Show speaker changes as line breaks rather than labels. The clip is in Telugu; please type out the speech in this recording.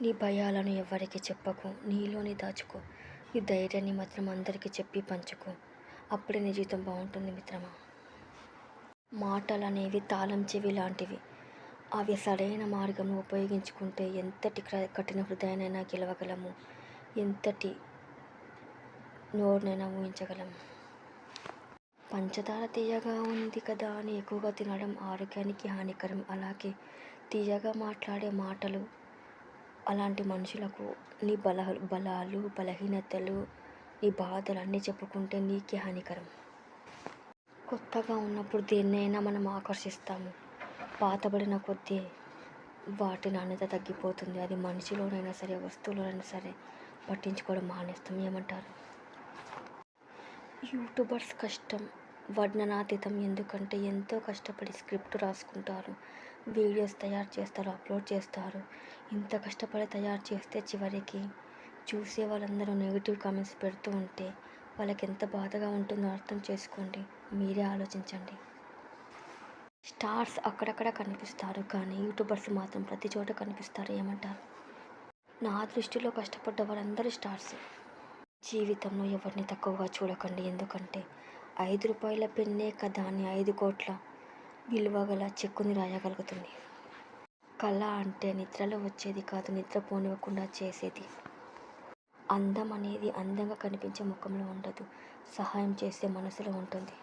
నీ భయాలను ఎవ్వరికీ చెప్పకు నీలోనే దాచుకో. నీ ధైర్యాన్ని మాత్రం అందరికీ చెప్పి పంచుకో. అప్పుడే నీ జీవితం బాగుంటుంది మిత్రమా? మాటలు అనేవి తాళం చెవి లాంటివి. అవి సరైన మార్గంలో ఉపయోగించుకుంటే ఎంతటి కఠిన హృదయానైనా గెలవగలము. ఎంతటి నోరునైనా ఊహించగలం పంచదార తీయగా ఉంది కదా అని ఎక్కువగా తినడం ఆరోగ్యానికి హానికరం. అలాగే తీయగా మాట్లాడే మాటలు అలాంటి మనుషులకు నీ బల బలాలు బలహీనతలు నీ బాధలు అన్నీ చెప్పుకుంటే నీకే హానికరం. కొత్తగా ఉన్నప్పుడు దేన్నైనా మనం ఆకర్షిస్తాము. పాతబడిన కొద్దీ వాటి నాణ్యత తగ్గిపోతుంది. అది మనిషిలోనైనా సరే వస్తువులోనైనా సరే పట్టించుకోవడం మానేస్తాం. ఏమంటారు? యూట్యూబర్స్ కష్టం. వర్ణనాతీతం ఎందుకంటే ఎంతో కష్టపడి స్క్రిప్ట్ రాసుకుంటారు. వీడియోస్ తయారు చేస్తారు అప్లోడ్ చేస్తారు. ఇంత కష్టపడి తయారు చేస్తే చివరికి చూసే వాళ్ళందరూ నెగిటివ్ కామెంట్స్ పెడుతూ ఉంటే వాళ్ళకి ఎంత బాధగా ఉంటుందో అర్థం చేసుకోండి. మీరే ఆలోచించండి. స్టార్స్ అక్కడక్కడ కనిపిస్తారు కానీ యూట్యూబర్స్ మాత్రం ప్రతి చోట కనిపిస్తారు ఏమంటారు? నా దృష్టిలో కష్టపడ్డ వాళ్ళందరూ స్టార్స్. జీవితంలో ఎవరిని తక్కువగా చూడకండి ఎందుకంటే ఐదు రూపాయల పెన్నే కదా అని ఐదు కోట్ల విలువ గల చెక్కుని రాయగలుగుతుంది. కళ అంటే నిద్రలో వచ్చేది కాదు నిద్ర పోనివ్వకుండా చేసేది. అందం అనేది అందంగా కనిపించే ముఖంలో ఉండదు సహాయం చేసే మనసులో ఉంటుంది.